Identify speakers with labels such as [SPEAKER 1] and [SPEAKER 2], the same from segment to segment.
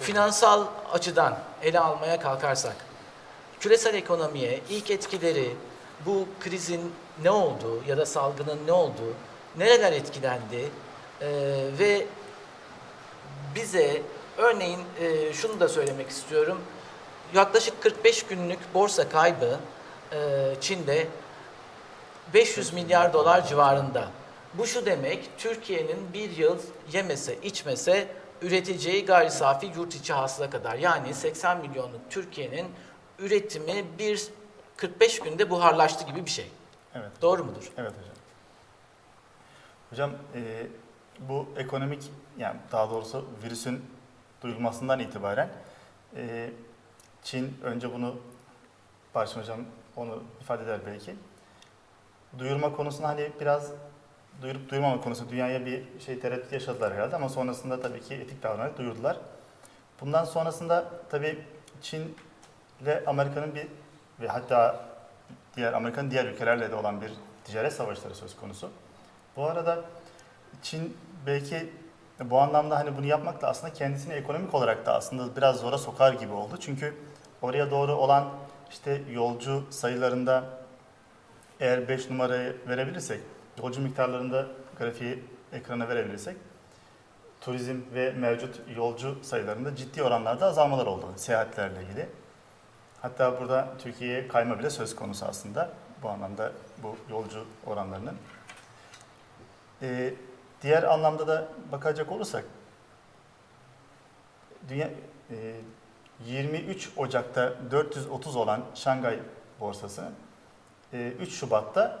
[SPEAKER 1] Finansal açıdan ele almaya kalkarsak, küresel ekonomiye ilk etkileri, bu krizin ne olduğu ya da salgının ne olduğu, nereler etkilendi e, ve bize örneğin e, şunu da söylemek istiyorum. Yaklaşık 45 günlük borsa kaybı e, Çin'de 500 milyar dolar civarında. Bu şu demek, Türkiye'nin bir yıl yemese, içmese üreteceği gayri safi yurt içi hasıla kadar. Yani 80 milyonluk Türkiye'nin üretimi bir 45 günde buharlaştı gibi bir şey.
[SPEAKER 2] Evet.
[SPEAKER 1] Doğru mudur?
[SPEAKER 2] Evet hocam. Hocam e, bu ekonomik yani daha doğrusu virüsün duyulmasından itibaren e, Çin önce bunu Barışın hocam onu ifade eder belki. Duyurma konusunda hani biraz duyurup duyurmama konusu dünyaya bir şey tereddüt yaşadılar herhalde ama sonrasında tabii ki etik davranarak duyurdular. Bundan sonrasında tabii Çin ile Amerika'nın bir ve hatta diğer Amerika'nın diğer ülkelerle de olan bir ticaret savaşları söz konusu. Bu arada Çin belki bu anlamda hani bunu yapmakla aslında kendisini ekonomik olarak da aslında biraz zora sokar gibi oldu. Çünkü oraya doğru olan işte yolcu sayılarında eğer 5 numarayı verebilirsek, yolcu miktarlarında grafiği ekrana verebilirsek turizm ve mevcut yolcu sayılarında ciddi oranlarda azalmalar oldu seyahatlerle ilgili. Hatta burada Türkiye'ye kayma bile söz konusu aslında bu anlamda bu yolcu oranlarının. Ee, diğer anlamda da bakacak olursak dünya e, 23 Ocak'ta 430 olan Şangay borsası e, 3 Şubat'ta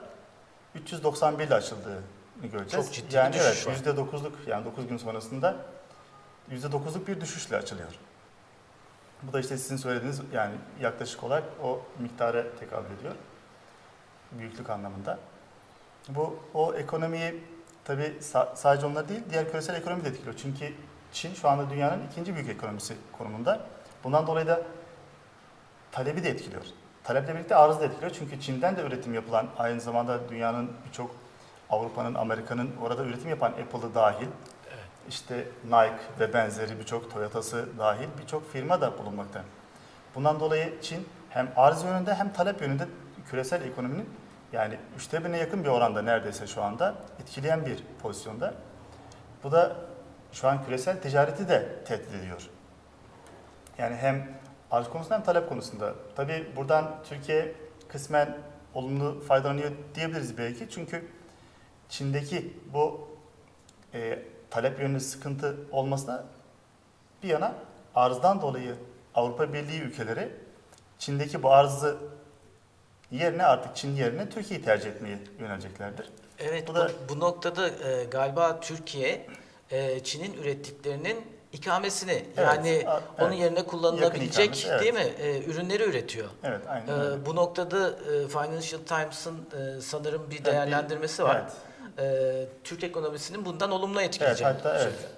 [SPEAKER 2] 391 ile açıldığını göreceğiz.
[SPEAKER 1] Çok ciddi bir
[SPEAKER 2] yani
[SPEAKER 1] düşüş
[SPEAKER 2] evet, %9'luk yani 9 gün sonrasında %9'luk bir düşüşle açılıyor. Bu da işte sizin söylediğiniz yani yaklaşık olarak o miktara tekabül ediyor. Büyüklük anlamında. Bu o ekonomiyi tabii sa- sadece onlar değil diğer küresel ekonomi de etkiliyor. Çünkü Çin şu anda dünyanın ikinci büyük ekonomisi konumunda. Bundan dolayı da talebi de etkiliyor. Taleple birlikte arzı da etkiliyor. Çünkü Çin'den de üretim yapılan aynı zamanda dünyanın birçok Avrupa'nın, Amerika'nın orada üretim yapan Apple'ı dahil
[SPEAKER 1] Evet.
[SPEAKER 2] işte Nike ve benzeri birçok Toyota'sı dahil birçok firma da bulunmakta. Bundan dolayı Çin hem arz yönünde hem talep yönünde küresel ekonominin yani üçte birine yakın bir oranda neredeyse şu anda etkileyen bir pozisyonda. Bu da şu an küresel ticareti de tehdit ediyor. Yani hem arz konusunda hem talep konusunda. Tabii buradan Türkiye kısmen olumlu faydalanıyor diyebiliriz belki. Çünkü Çin'deki bu e, talep yönlü sıkıntı olmasına bir yana arzdan dolayı Avrupa Birliği ülkeleri Çin'deki bu arzı yerine artık Çin yerine Türkiye'yi tercih etmeye yöneleceklerdir.
[SPEAKER 1] Evet,
[SPEAKER 2] Bu
[SPEAKER 1] bu,
[SPEAKER 2] da-
[SPEAKER 1] bu noktada e, galiba Türkiye e, Çin'in ürettiklerinin ikamesini yani
[SPEAKER 2] a-
[SPEAKER 1] onun
[SPEAKER 2] evet.
[SPEAKER 1] yerine kullanılabilecek
[SPEAKER 2] ikamesi,
[SPEAKER 1] değil mi e, ürünleri üretiyor.
[SPEAKER 2] Evet, aynen
[SPEAKER 1] E,
[SPEAKER 2] öyle.
[SPEAKER 1] bu noktada e, Financial Times'ın e, sanırım bir değerlendirmesi var.
[SPEAKER 2] Evet.
[SPEAKER 1] E, Türk ekonomisinin bundan olumlu
[SPEAKER 2] Evet,
[SPEAKER 1] etkileyeceğini
[SPEAKER 2] hatta evet.
[SPEAKER 1] söylüyor.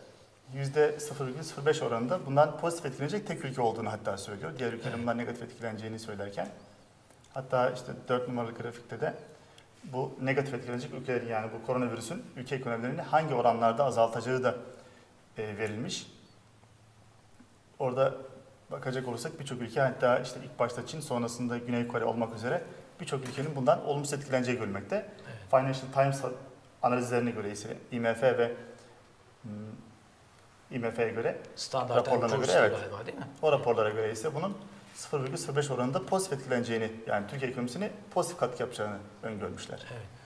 [SPEAKER 2] %0,05 oranında bundan pozitif etkilenecek tek ülke olduğunu hatta söylüyor. Diğer ülkelerin bundan negatif etkileneceğini söylerken. Hatta işte 4 numaralı grafikte de bu negatif etkilenecek ülkelerin yani bu koronavirüsün ülke ekonomilerini hangi oranlarda azaltacağı da e, verilmiş. Orada bakacak olursak birçok ülke hatta işte ilk başta Çin sonrasında Güney Kore olmak üzere birçok ülkenin bundan olumsuz etkileneceği görülmekte. Financial Times analizlerine göre ise IMF ve hmm, IMF'ye göre
[SPEAKER 1] Standart
[SPEAKER 2] Raporlarına göre, evet.
[SPEAKER 1] galiba değil mi?
[SPEAKER 2] o raporlara göre ise bunun 0,05 oranında pozitif etkileneceğini yani Türkiye ekonomisini pozitif katkı yapacağını öngörmüşler.
[SPEAKER 1] Evet.